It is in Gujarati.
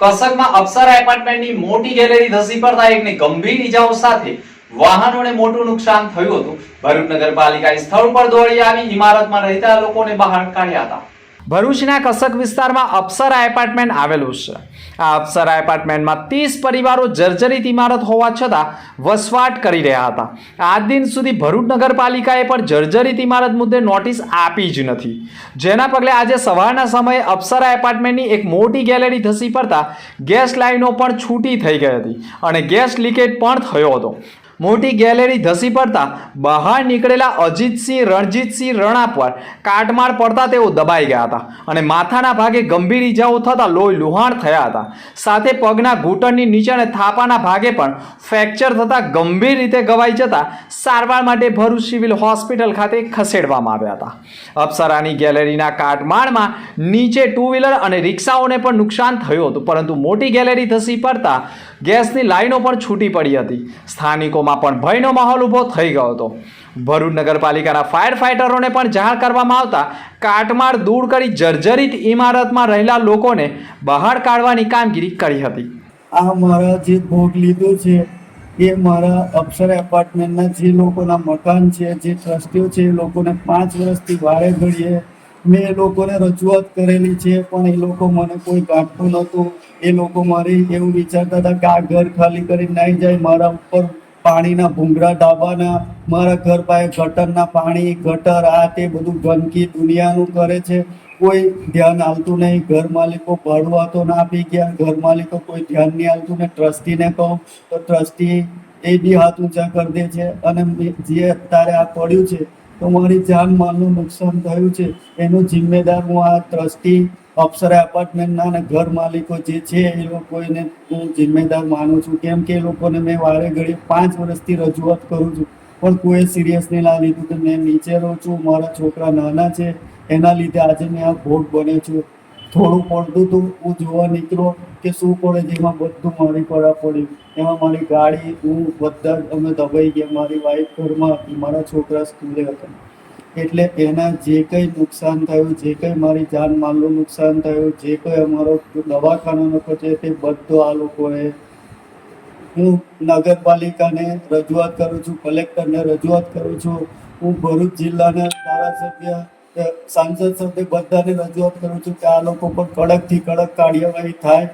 કસકમાં અપ્સરા એપાર્ટમેન્ટની મોટી ગેલેરી ધસી પડતા એકને ગંભીર ઈજાઓ સાથે વાહનોને મોટું નુકસાન થયું હતું. ભરૂચ નગરપાલિકાએ સ્થળ પર દોડી આવી, ઇમારતમાં રહેતા લોકોને બહાર કાઢ્યા હતા. ભરૂચના કસક વિસ્તારમાં અપ્સરા એપાર્ટમેન્ટ આવેલું છે. આ અપ્સરા એપાર્ટમેન્ટમાં ત્રીસ પરિવારો જર્જરિત ઇમારત હોવા છતાં વસવાટ કરી રહ્યા હતા. આ દિન સુધી ભરૂચ નગરપાલિકાએ પણ જર્જરિત ઇમારત મુદ્દે નોટિસ આપી જ નથી. જેના પગલે આજે સવારના સમયે અપ્સરા એપાર્ટમેન્ટની એક મોટી ગેલેરી ધસી પડતા ગેસ લાઇનો પણ છૂટી થઈ ગઈ હતી અને ગેસ લીકેજ પણ થયો હતો. મોટી ગેલેરી ધસી પડતા બહાર નીકળેલા અજીતસિંહ, રણજીતસિંહ, રણા પર કાટમાળ પડતા તેઓ દબાઈ ગયા હતા અને માથાના ભાગે ગંભીર ઈજાઓ થતા લોહી લુહાણ થયા હતા. સાથે પગના ઘૂંટણની નીચે અને થાપાના ભાગે પણ ફ્રેક્ચર થતાં ગંભીર રીતે ગવાઈ જતા સારવાર માટે ભરૂચ સિવિલ હોસ્પિટલ ખાતે ખસેડવામાં આવ્યા હતા. અપ્સરાની ગેલેરીના કાટમાળમાં નીચે ટુ વ્હીલર અને રિક્ષાઓને પણ નુકસાન થયું હતું, પરંતુ મોટી ગેલેરી ધસી પડતા ગેસની લાઈનો પણ છૂટી પડી હતી. સ્થાનિકોમાં પણ ભયનો માહોલ ઊભો થઈ ગયો હતો. ભરૂચ નગરપાલિકાના ફાયર ફાઇટરોને પણ જાણ કરવામાં આવતા કાટમાળ દૂર કરી જર્જરિત ઇમારતમાં રહેલા લોકોને બહાર કાઢવાની કામગીરી કરી હતી. આ મારા જે ભોગ લીધો છે, એ મારા અક્ષર એપાર્ટમેન્ટના જે લોકોના મકાન છે, જે ટ્રસ્ટીઓ છે, એ લોકોને પાંચ વર્ષથી વારે ઘડીએ મેં એ લોકોને રજૂઆત કરેલી છે, પણ એ લોકો મને કોઈ કાઢતું નહોતું. એ લોકો મારી એવું વિચારતા હતા કે આ ઘર ખાલી કરી નાઈ જાય, મારા ઉપર પાણીના ભૂંગળા ડાબાના મારા ઘર પાસે ગટરના પાણી, ગટર, આ તે બધું ગંદકી દુનિયાનું કરે છે. કોઈ ધ્યાન આવતું નહીં. ઘર માલિકો ભાડું તો ના આપી ગયા. ઘર માલિકો કોઈ ધ્યાન નહીં આવતું ને ટ્રસ્ટીને કહું તો ટ્રસ્ટી એ બી હાથ ઊંચા કરી દે છે. અને જે અત્યારે આ પડ્યું છે તો મારી જાન માલનું નુકસાન થયું છે. એનું જિમ્મેદાર હું આ ટ્રસ્ટી અપ્સરા એપાર્ટમેન્ટના અને ઘર માલિકો જે છે, એ લોકોને હું જિમ્મેદાર માનું છું. કેમ કે એ લોકોને મેં વારે ઘડી પાંચ વર્ષથી રજૂઆત કરું છું. પણ કોઈ સિરિયસ નહીં ના લીધું કે મેં નીચે રહું છું. મારા છોકરા નાના છે. એના લીધે આજે મેં આ ભોગ બન્યો છું. થોડું પડતું હતું હું જોવા નીકળ્યો કે શું પડે જેમાં બધું મારી પડા પડ્યું એમાં મારી ગાડી, હું બધા અમે દબાઈ ગયા. મારી વાઈફ ઘરમાં હતી, મારા છોકરા સ્કૂલે હતા. એટલે એના જે કંઈ નુકસાન થયું, જે કંઈ મારી જાન માલનું નુકસાન થયું, જે કંઈ અમારો દવાખાનાનો ખર્ચે તે બધો આ લોકોએ હું નગરપાલિકાને રજૂઆત કરું છું, કલેક્ટરને રજૂઆત કરું છું. હું ભરૂચ જિલ્લાના ધારાસભ્ય સાંસદ સભ્ય બધાને રજૂઆત કરું છું કે આ લોકો પર કડકથી કડક કાર્યવાહી થાય.